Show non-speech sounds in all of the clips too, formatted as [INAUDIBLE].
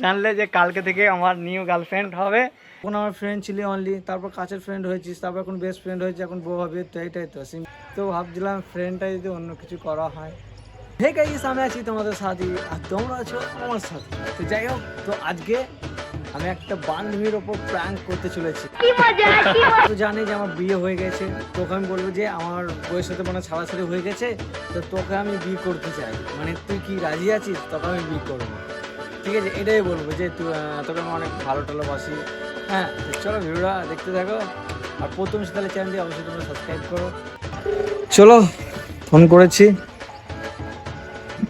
জানলে যে কালকে থেকে আমার নিউ গার্লফ্রেন্ড হবে। এখন আমার ফ্রেন্ড ছিলি অনলি তারপর কাছের ফ্রেন্ড হয়েছিস তারপর এখন বেস্ট ফ্রেন্ড হয়েছে এখন বউ হবে তো এইটাই তো। sim- তো ভাবছিলাম ফ্রেন্ডটা যদি অন্য কিছু করা হয়। হে গাইস আমি আছি তোমাদের সাথে আর তোমরা আছো আমার সাথে। তো যাই হোক তো আজকে আমি একটা বান্ধবীর ওপর প্র্যাঙ্ক করতে চলেছি। তো জানি যে আমার বিয়ে হয়ে গেছে তোকে আমি বলব যে আমার বউয়ের সাথে মানে ছাড়াছাড়ি হয়ে গেছে তো তোকে আমি বিয়ে করতে চাই। মানে তুই কি রাজি আছিস? তোকে আমি বিয়ে করব। ঠিক আছে এটাই বলব যে তোকে আমি অনেক ভালো টালোবাসি হ্যাঁ চলো ভিডিওটা দেখতে থাকো। আর প্রথম তাহলে চ্যানেলটি অবশ্যই তোমরা সাবস্ক্রাইব করো। চলো ফোন করেছি।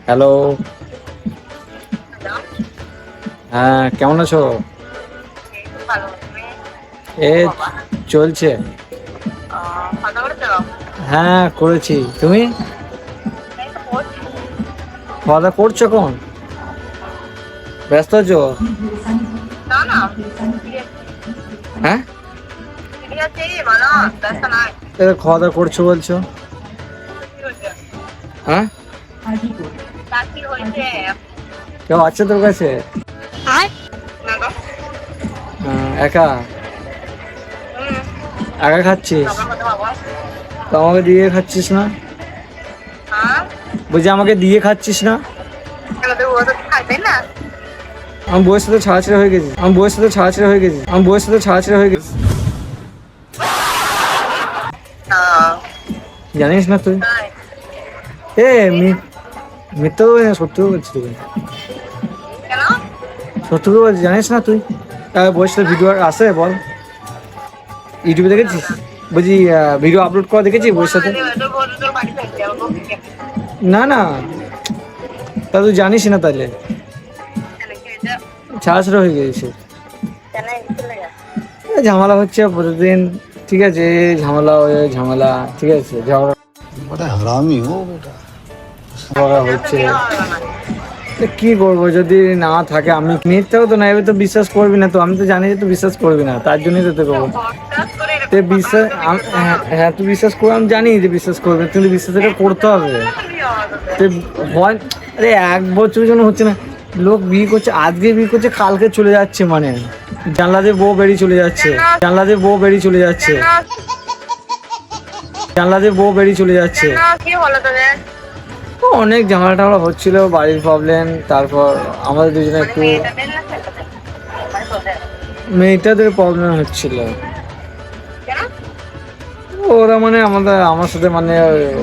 হ্যালো হ্যাঁ কেমন আছো? এ চলছে। হ্যাঁ করেছি। তুমি? খাওয়া দাওয়া করছ কোন ব্যস্ত আছো? হ্যাঁ? এ, খাওয়া দাওয়া করছ বলছো? হ্যাঁ? কেউ আছে তোর কাছে? হ্যাঁ, একা? একা খাচ্ছিস? তো আমাকে দিয়ে খাচ্ছিস না? বলছি আমাকে দিয়ে খাচ্ছিস না? আমি বইয়ের সাথে ছাড়াছাড়ি হয়ে গেছি। আমি বইয়ের সাথে ছাড়াছাড়ি হয়ে গেছি। আমি বইয়ের সাথে ছাড়াছাড়ি হয়ে গেছি। জানিস না তুই? এ মিথ্যা বলছি সত্যি বলছি তুই। সত্যি বলছি জানিস না তুই? আহ, বউয়ের সাথে ভিডিও আসে বল। ইউটিউবে দেখেছিস? বলছি ভিডিও আপলোড করা দেখেছিস বউয়ের সাথে? না না। তা তুই জানিস না তাহলে। চার্জ হয়ে গেছে। ঝামেলা হচ্ছে প্রতিদিন ঠিক আছে ঝামেলা হয়ে ঝামেলা ঠিক আছে ঝগড়া। হচ্ছে। কি করব যদি না থাকে আমি মিথ্যাও তো না এবার তো বিশ্বাস করবি না তো আমি তো জানি যে তুই বিশ্বাস করবি না তার জন্যই তো তোকে তে বিশ্বাস হ্যাঁ, হ্যাঁ তুই বিশ্বাস করবি আমি জানি যে বিশ্বাস করবি কিন্তু বিশ্বাস এটা করতে হবে। তুই ভয় আরে এক বছর জন্য হচ্ছে না লোক বিয়ে করছে আজকে বিয়ে করছে কালকে চলে যাচ্ছে মানে জানলা দিয়ে বউ বেরিয়ে চলে যাচ্ছে জানলা দিয়ে বউ বেরিয়ে চলে যাচ্ছে জানলা দিয়ে বউ বেরিয়ে চলে যাচ্ছে অনেক ঝামেলা টামেলা হচ্ছিল বাড়ির প্রবলেম তারপর আমাদের দুজনে একটু মেয়েটাদের? মানে তোদের। মেয়েটাদের প্রবলেম হচ্ছিল? ওরা মানে আমাদের আমার সাথে মানে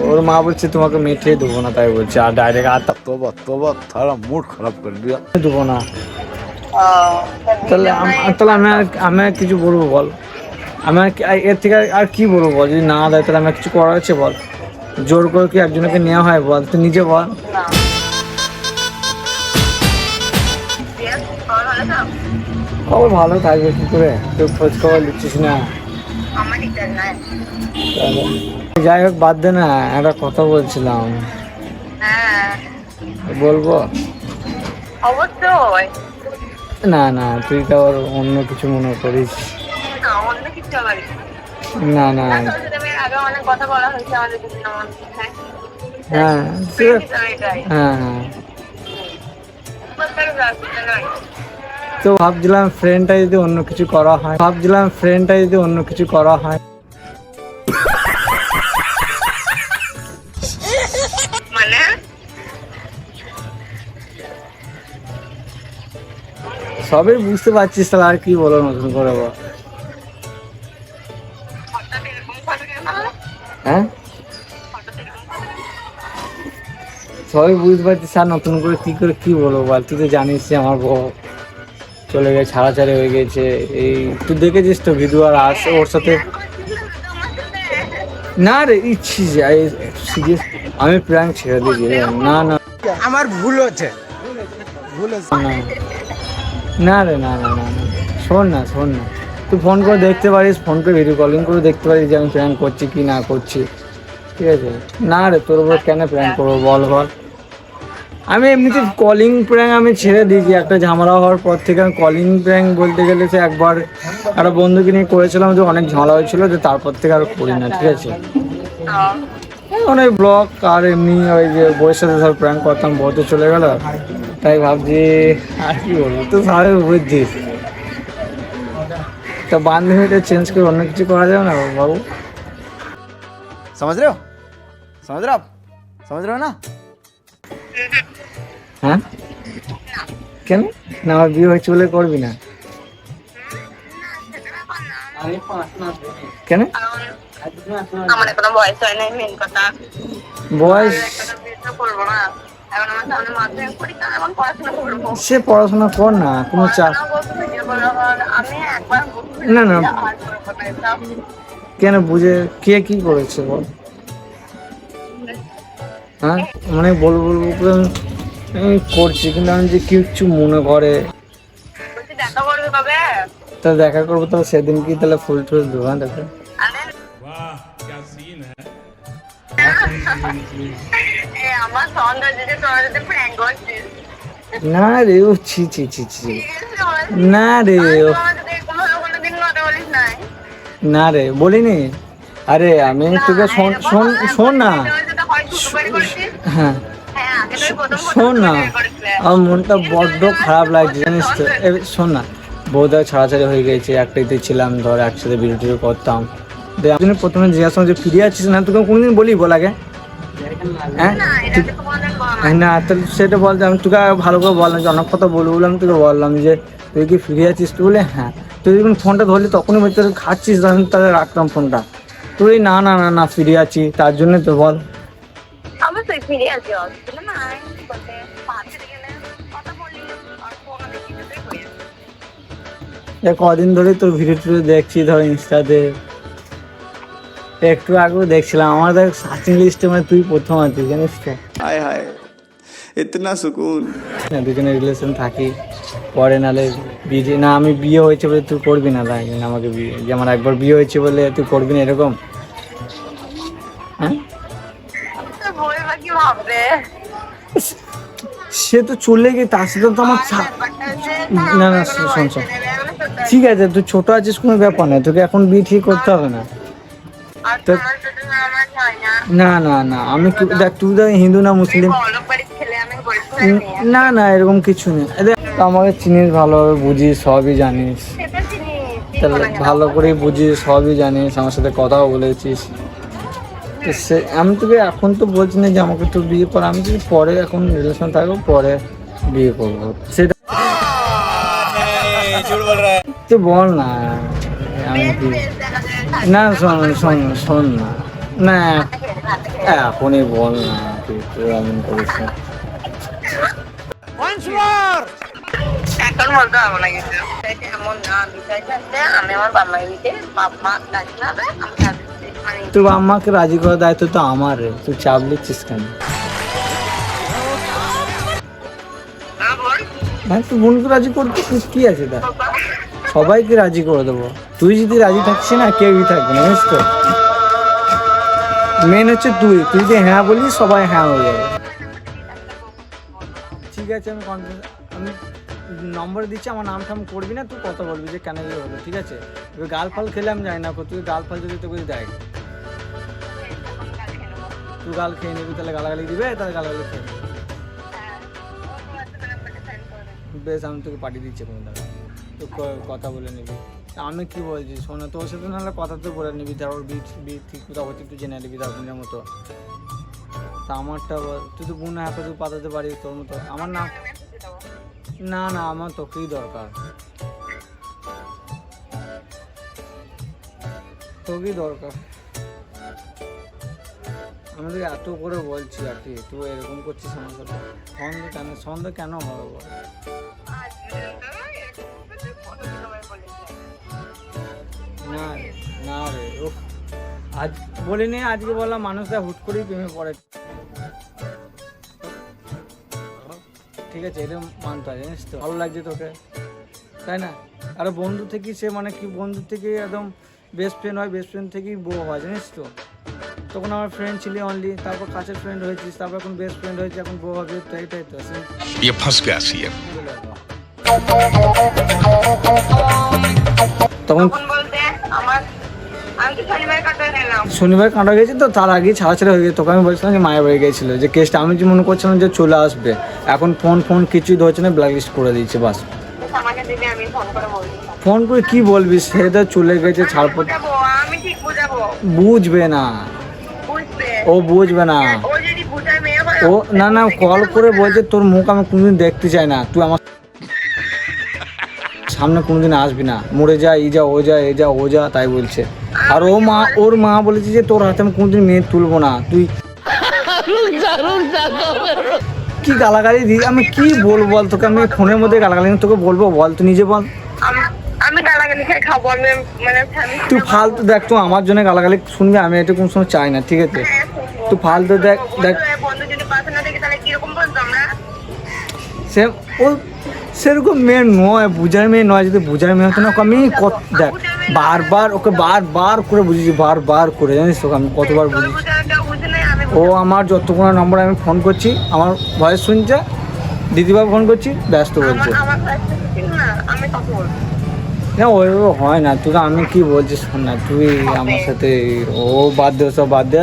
ওর মা বলছে তোমাকে মেঠে দেবো না। তাই বলছে আর ডাইরেক্ট আর তার তোবা তারা মুড খারাপ করে দিয়ে দেবো না। তাহলে তাহলে আমি আর আমি আর কিছু বলব বল? আমি আর এর থেকে আর কি বলব বল? যদি না দেয় তাহলে আমি কিছু করার আছে বল? জোর করে কি একজনকে নেওয়া হয় বল? তুই নিজে বল। খবর ভালো থাকবে কি করে? তুই খোঁজ খবর দিচ্ছিস না? যাই হোক বাদ দে না একটা কথা বলছিলাম। হ্যাঁ, বলব? অবশ্যই। না না তুই তো আবার অন্য কিছু মনে করিস। না, না। মানুষ, হ্যাঁ। হ্যাঁ তো ভাবছিলাম ফ্রেন্ডটা যদি অন্য কিছু করা হয়। ভাবছিলাম ফ্রেন্ডটা যদি অন্য কিছু করা হয়। মানে? সবই বুঝতে পারছিস তাহলে আর কি বলো নতুন করে? হ্যাঁ? সবই বুঝতে পারছিস আর নতুন করে কি করে কি বলব বল? তুই তো জানিস যে আমার বউ। চলে গেছে ছাড়াছাড়ি হয়ে গেছে। এই তুই দেখেছিস তো ভিডিও আর আস ওর সাথে? না রে ইচ্ছি সিরিয়াস আমি প্র্যাঙ্ক ছেড়ে দিয়েছি না না। আমার ভুল হচ্ছে। ভুল না না। রে না না না না। শোন না শোন না। তুই ফোন করে দেখতে পারিস ফোন করে ভিডিও কলিং করে দেখতে পারিস যে আমি প্র্যাঙ্ক করছি কি না করছি। ঠিক আছে? না রে তোর উপর কেন প্র্যাঙ্ক করব বল বল। আমি এমনিতে কলিং প্র্যাঙ্ক আমি ছেড়ে দিয়েছি। একটা ঝামেলা হওয়ার পর থেকে আমি কলিং প্র্যাং বলতে গেলে সে একবার একটা বন্ধুকে নিয়ে করেছিলাম যে অনেক ঝামেলা হয়েছিল যে তারপর থেকে আর করি না ঠিক আছে? অনেক ব্লক আর এমনি ওই যে বইয়ের সাথে সব প্র্যাঙ্ক করতাম বলতে চলে গেল। তাই ভাবছি আর কি বলব? তো সারে বুঝছি তা বান্ধবীটা চেঞ্জ করে অন্য কিছু করা যাবে না বাবু? সমাজ রে সমাজ রে সমাজ না? হ্যাঁ? কেন? না আমার বিয়ে হয়েছে বলে করবি না। কেন? আমার বয়স হয় নাই মেন কথা। করব না। সে পড়াশোনা কর না কোনো চাপ না, না। কেন বুঝে কে কি করেছে বল? হ্যাঁ? মানে বলব বলব করে আমি- করছি কিন্তু আমি যে কিচ্ছু মনে করে। দেখা তা দেখা করব তো সেদিন কি তাহলে ফুল টুল দেবো হ্যাঁ দেখো। করছিস। না রে ও ছি ছি ছি ছি না রে ও। না রে বলিনি। আরে আমি তোকে শোন শোন শোন না। হয়। শোন না। আমার মনটা বড্ড খারাপ লাগছে জানিস তো। শোন না বউদা ছাড়াছাড়ি হয়ে গেছে একটাইতে ছিলাম ধর একসাথে ভিডিও টিডিও করতাম। আমি প্রথমে জিজ্ঞাসা যে ফিরে আছিস না তোকে কোনোদিন বলি বল আগে। হ্যাঁ? না, তাহলে সেটা বলতে আমি তোকে ভালো করে বললাম যে অনেক কথা বলব বলে আমি তোকে বললাম যে তুই কি ফিরে আছিস তুই বলে? হ্যাঁ। তুই যখন ফোনটা ধরলি তখনই বলতে খাচ্ছিস আমি তাহলে রাখতাম ফোনটা তুই না না না না ফিরে আছি তার জন্য তো বল। ফিরে আসি হসপিটালে না আয় বলতে পাশে গেলে কথা বললি অল্প আমাদের কদিন ধরে তোর ভিডিও টিডিও দেখছি ধর ইনস্টাতে। একটু আগেও দেখছিলাম আমার দেখ সার্চিং লিস্টে মানে তুই প্রথম আছি জানিস তো? হায় হায় ইতনা সুকুন। দুজনে রিলেশন থাকি পরে নালে বিয়ে না আমি বিয়ে হয়েছে বলে তুই করবি না তাই আমাকে বিয়ে যেমন একবার বিয়ে হয়েছে বলে তুই করবি না এরকম? সে তো চলে গিয়ে তার সাথে তো আমার না, না, শোন, শোন। ঠিক আছে তুই ছোট আছিস কোনো ব্যাপার না তোকে এখন বিয়ে ঠিক করতে হবে না। তো- না না না আমি দেখ তুই দেখ হিন্দু না মুসলিম। না না এরকম কিছু নেই। দেখ, আমাকে চিনিস ভালোভাবে বুঝিস সবই জানিস। তাহলে ভালো করে বুঝিস সবই জানিস আমার সাথে কথাও বলেছিস। তো সে আমি তোকে এখন তো বলছি না যে আমাকে তো বিয়ে কর আমি যদি পরে এখন রিলেশন থাকব পরে বিয়ে করব। সেটা [LAUGHS] তুই বল না আমি কি না শোন শোন শোন না। না এখনই বল না তুই এমন করিস না। এখন বলতে পারব না কিন্তু এমন বিষয়টা হচ্ছে আমি আমার বাবা মায়ের বাপ মা হবে আমি তুই আম্মাকে রাজি করার দায়িত্ব তো আমার তুই চাপ লিখছিস কেন? হ্যাঁ তুই বোনকে রাজি করতে কি- আছে তা সবাইকে রাজি করে দেবো। তুই যদি রাজি থাকিস না, কেউই থাকবে না বুঝিস তো মেন হচ্ছে তুই। তুই যদি হ্যাঁ বলিস, সবাই হ্যাঁ হয়ে যাবে। ঠিক আছে, আমি কনফারেন্স আমি নম্বর দিচ্ছি, আমার নাম টাম করবি না, তুই কথা বলবি যে কেন হলো ঠিক আছে? এবার গাল ফাল খেলে আমি না তুই গাল ফাল যদি তোকে দেয়। তুই গাল খেয়ে নিবি, তাহলে গালাগালি দিবে, তাহলে গালাগালি খেয়ে। বেশ, আমি তোকে পাঠিয়ে দিচ্ছি কোনো দাদা তো কথা বলে নিবি। আমি কি বলছি, শোনা তোর সাথে নাহলে কথা তো বলে নিবি তারপর বিট বিট ঠিক কোথাও হচ্ছে তুই জেনে নিবি তার মতো। তা আমারটা তুই তো বোন হাতে তুই পাঠাতে পারিস তোর মতো। আমার না না না, আমার তোকেই দরকার। তোকেই দরকার। আমি তোকে এত করে বলছি আর কি, তুই এরকম করছিস আমার সাথে। কেন, সন্দেহ কেন হবে বল? না না রে। আজ বলিনি, আজকে বললাম মানুষরা হুট করেই প্রেমে পড়ে। ঠিক আছে এরকম মানতে হয় জানিস তো? ভালো লাগছে তোকে। তাই না? আর বন্ধু থেকেই সে মানে কি বন্ধু থেকে একদম বেস্ট ফ্রেন্ড হয় বেস্ট ফ্রেন্ড থেকেই বউ হয় জানিস তো? তখন আমার ফ্রেন্ড ছিল অনলি তারপর কাছের ফ্রেন্ড হয়েছিস তারপর এখন বেস্ট ফ্রেন্ড হয়েছে এখন বউ হবে তো তাই তো তখন শনিবার কাটা গেছে তো তার আগেই ছাড়াছাড়ি হয়ে গেছে। তোকে আমি বলছিলাম যে মায়ের বাড়ি গেছিল। যে কেসটা আমি যে মনে করছিলাম যে চলে আসবে এখন ফোন ফোন কিছুই ধরছে না ব্ল্যাক লিস্ট করে দিয়েছে বাস। ফোন করে কি বলবি? সে তো চলে গেছে ছাড়পত্র বুঝাবো না। ও বুঝবে না। ও না না কল করে বলছে তোর মুখ আমি কোনোদিন দেখতে চাই না। তুই আমার সামনে কোনোদিন আসবি না। মরে যা ই যা ও যা এ যা ও যা তাই বলছে। আর ও মা ওর মা বলেছে যে তোর হাতে আমি কোনোদিন মেয়ে তুলবো না। তুই কি গালাগালি দি আমি কি বলব বল? তোকে আমি ফোনের মধ্যে গালাগালি তোকে বলব বল তুই নিজে বল। আমি গালাগালি খাই খাব আমি মানে তুই ফালতু দেখ তুই আমার জন্য গালাগালি শুনবি আমি এটা কোনো সময় চাই না ঠিক আছে? হ্যাঁ, তুই ফালতু দেখ দেখ। সে ও সেরকম মেয়ে নয় বুঝার মেয়ে নয় যদি বুঝার মেয়ে হতো না ওকে আমি কত দেখ বারবার ওকে বারবার করে বুঝেছি বারবার করে জানিস তোকে আমি কতবার বুঝেছি ও আমার যতক্ষণ নম্বরে আমি ফোন করছি আমার ভয়েস শুনছে দিদিভাই ফোন করছি ব্যস্ত বলছে। না, ওইভাবে হয় না। তুই আমি কি বলছিস শোন না, তুই আমার সাথে ও বাদ দে, ওসব বাদ দে।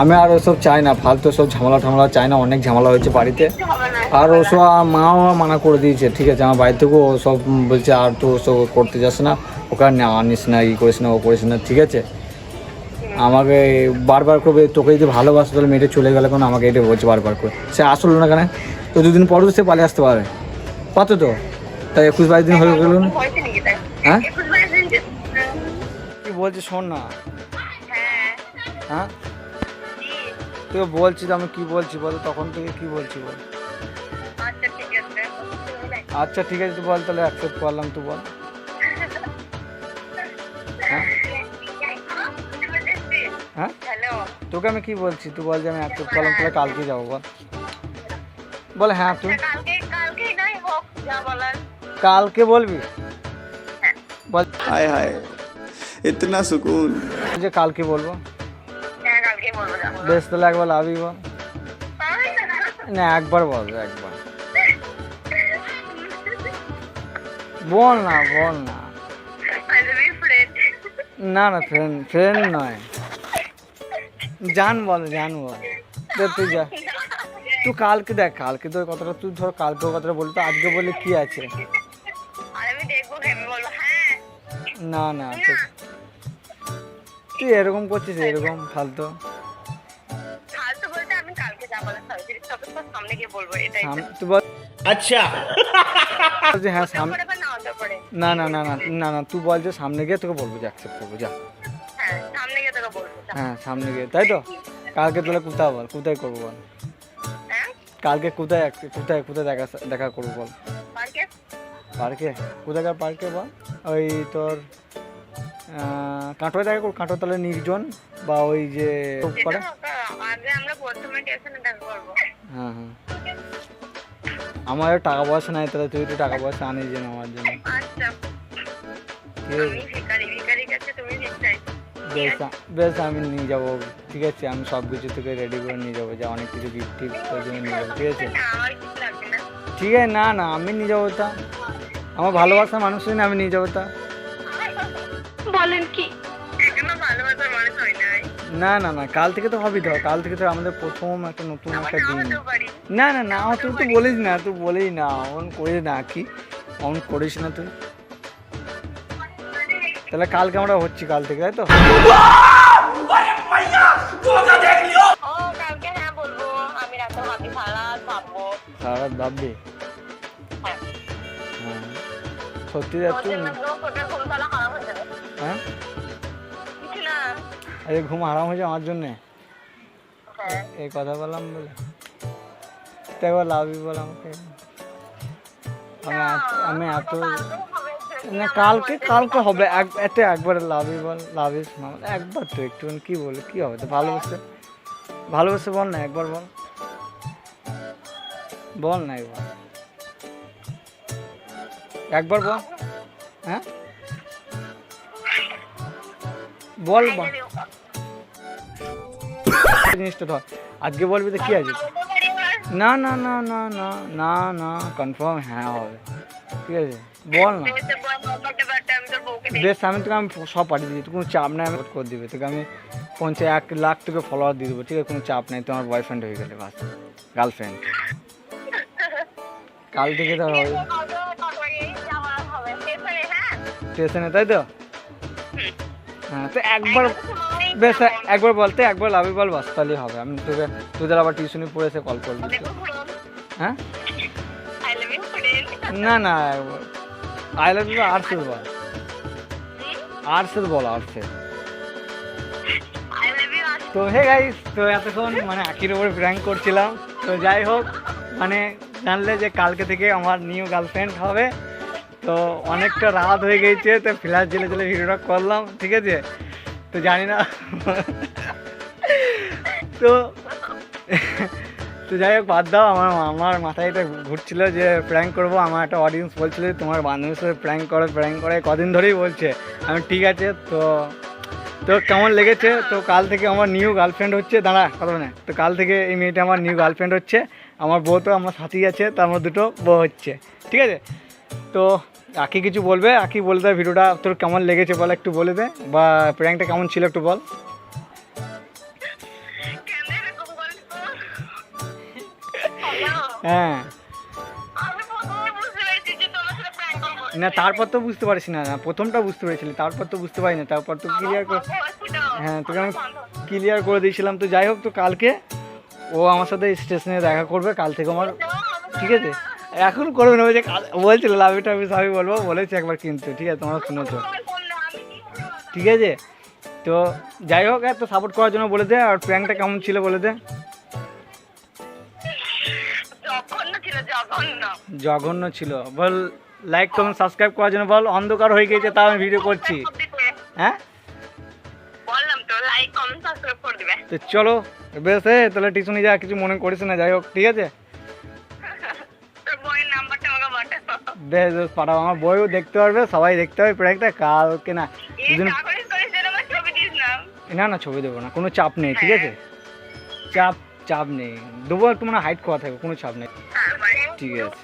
আমি আর ওসব চাই না, ফালতু সব ঝামেলা ঠামেলা চাই না, অনেক ঝামেলা হয়েছে বাড়িতে। আর ওসব মাও মানা করে দিয়েছে, ঠিক আছে? আমার বাড়ি থেকেও সব বলছে, আর তো ওসব করতে যাস না, ওকে না আনিস না, ই করিস না, ও করিস না, ঠিক আছে? আমাকে বারবার করে তোকে যদি ভালোবাসো, তাহলে মেয়েটা চলে গেলে কোনো? আমাকে এটা বলছে বারবার করে। সে আসলো না কেন? তো দুদিন পর তো সে পালিয়ে আসতে পারে। কত তো? তাই একুশ বাইশ দিন হয়ে গেল না? তাই হ্যাঁ কি বলছিস শোন না। হ্যাঁ। হ্যাঁ। তুই বলছিস আমি কি বলছি বল তখন থেকে কি বলছি বল। আচ্ছা ঠিক আছে। আচ্ছা তুই বল তাহলে অ্যাকসেপ্ট করলাম তুই বল। হ্যাঁ? হ্যাঁ? তোকে আমি কি বলছি? তুই বল যে আমি অ্যাকসেপ্ট করলাম তাহলে কালকে যাব বল। বল হ্যাঁ তুই। বলার। কালকে বলবি? বল। হায় হায় ইতনা সুকুন। যে কালকে বলব। হ্যাঁ কালকে বলব বেশ তাহলে একবার লাভই বল। না একবার বল একবার। বল না বল না। না না ফ্রেন্ড ফ্রেন্ড নয়। জান বল জান বল। তুই যা। তুই কালকে দেখ কালকে তো কথাটা তুই ধর কালকে কথাটা বলতো আজকে বলে কি আছে? না না তুই- এরকম করছিস এরকম ফালতু। ফালতু বলতে আমি কালকে যা বলার সামনে গিয়ে বলব এটাই তুই বল। আচ্ছা। যে হ্যাঁ সামনে না না না না না না তুই বল যে সামনে গিয়ে তোকে বলব যে অ্যাকসেপ্ট করব যা। হ্যাঁ সামনে গিয়ে তোকে বলব হ্যাঁ সামনে গিয়ে তাই তো? কালকে তাহলে কোথায় বল কোথায় করব বল? হ্যাঁ? কালকে কোথায় এক- কোথায় কোথায় দেখা দেখা করব বল? পার্কে? পার্কে? কোথাকার পার্কে বল? ওই তোর কাঁটোয় দেখা করব কাঁটো তাহলে নির্জন বা ওই যে করে হ্যাঁ হ্যাঁ। আমার টাকা পয়সা নাই তাহলে তুই তো টাকা পয়সা আনিস যেন আমার জন্য। আচ্ছা। বেশ বেশ আমি নিয়ে যাব ঠিক আছে? আমি সব কিছু তোকে রেডি করে নিয়ে যাব যা অনেক কিছু গিফট টিফট তোর জন্য নিয়ে যাব ঠিক আছে? ঠিক আছে না না আমি নিয়ে যাব তা। আমার ভালোবাসা মানুষ জন্য আমি নিয়ে যাব তা। বলেন কি? না না না কাল থেকে তো হবেই তো কাল থেকে তো আমাদের প্রথম একটা নতুন একটা দিন। না না না তুই তো বলিস না তুই বলিস না অন করিস না কি অন করিস না তুই। তাহলে কালকে আমরা হচ্ছি কাল থেকে তাই তো? ও কালকে হ্যাঁ বলব। আমি রাতে ভাবি সারা ভাববো? সত্যি খারাপ হয়ে আরে ঘুম আরাম হয়েছে আমার জন্যে। হ্যাঁ। এই কথা বললাম বলে। তো একবার লাভই বল আমাকে। আমি আমি এত না কালকে কালকে হবে। এক এতে একবার লাভই বল লাভিস না একবার তো একটু কি বলে কি হবে? তো ভালোবেসে ভালোবেসে বল না একবার বল। বল না একবার। একবার বল। হ্যাঁ? বল জিনিসটা ধর। আজকে বলবি তো কি আছে? না না না না না না না কনফার্ম হ্যাঁ হবে। ঠিক আছে? বল না। বেশ আমি তোকে আমি সব পাঠিয়ে দিচ্ছি। কোনো চাপ নেই আমি করে দিবে। তোকে আমি পঞ্চাশ এক লাখ তোকে ফলোয়ার দিয়ে দেবো। ঠিক আছে? কোনো চাপ নেই তোমার বয়ফ্রেন্ড হয়ে গেলে বাস। গার্লফ্রেন্ড [LAUGHS] কাল থেকে তো হবে। স্টেশনে তাই তো? হ্যাঁ তো একবার বেশ একবার বলতে একবার লাভি বল বাস তাহলেই হবে। আমি তোকে তোদের আবার টিউশনি পড়েছে কল করবি হ্যাঁ? না না আই লাভ ইউ আর্টসের বল। আর্টসের বল আর্টসের তো হে গাইস তো এতক্ষণ মানে আখির ওপর প্র্যাঙ্ক করছিলাম। তো যাই হোক মানে জানলে যে কালকে থেকে আমার নিউ গার্লফ্রেন্ড হবে। তো অনেকটা রাত হয়ে গেছে, তো ফ্ল্যাশ জেলে জেলে ভিডিওটা করলাম, ঠিক আছে? তো জানি না। তো তো যাই হোক, বাদ দাও, আমার আমার মাথায় এটা ঘুরছিল যে প্র্যাঙ্ক করব, আমার একটা অডিয়েন্স বলছিল তোমার বান্ধবীর সাথে প্র্যাঙ্ক করো প্র্যাঙ্ক করে কদিন ধরেই বলছে। আমি ঠিক আছে, তো তো কেমন লেগেছে? তো কাল থেকে আমার নিউ গার্লফ্রেন্ড হচ্ছে। দাঁড়া, কথা না তো কাল থেকে এই মেয়েটা আমার নিউ গার্লফ্রেন্ড হচ্ছে। আমার বউ তো আমার সাথী আছে, তার মধ্যে দুটো বউ হচ্ছে। ঠিক আছে? তো আকি কিছু বলবে? আকি বলে দেয় ভিডিওটা, তোর কেমন লেগেছে বল একটু বলে দে, বা প্র্যাঙ্কটা কেমন ছিল একটু বল। হ্যাঁ। না, তারপর তো বুঝতে পারিস না প্রথমটা বুঝতে পেরেছিলি, তারপর তো বুঝতে পারি না তারপর তো ক্লিয়ার হ্যাঁ তোকে আমি ক্লিয়ার করে দিয়েছিলাম, তো যাই হোক, তো কালকে ও আমার সাথে স্টেশনে দেখা করবে, কাল থেকে আমার ঠিক আছে? এখন করবে না যে বলছিল লাভি টাভি সবই বলব। বলেছি একবার কিন্তু ঠিক আছে তোমরা শুনেছো। ঠিক আছে? তো যাই হোক এত সাপোর্ট করার জন্য বলে দে আর প্র্যাঙ্কটা কেমন ছিল বলে দে। জঘন্য ছিল বল লাইক কমেন্ট সাবস্ক্রাইব করার জন্য বল অন্ধকার হয়ে গেছে তাও আমি ভিডিও করছি। হ্যাঁ? বললাম তো লাইক কমেন্ট সাবস্ক্রাইব করে দিবে। তো চলো বেশ তাহলে টিউশনে যা কিছু মনে করিস না যাই হোক ঠিক আছে? বেশ পাঠাও আমার বইও দেখতে পারবে সবাই দেখতে পাবে প্র্যাঙ্কটা কালকে না দুদিন না। না ছবি দেবো না কোনো চাপ নেই ঠিক আছে? চাপ চাপ নেই দেবো একটু মানে হাইট করা থাকবে কোনো চাপ নেই। হ্যাঁ, মানে ঠিক আছে।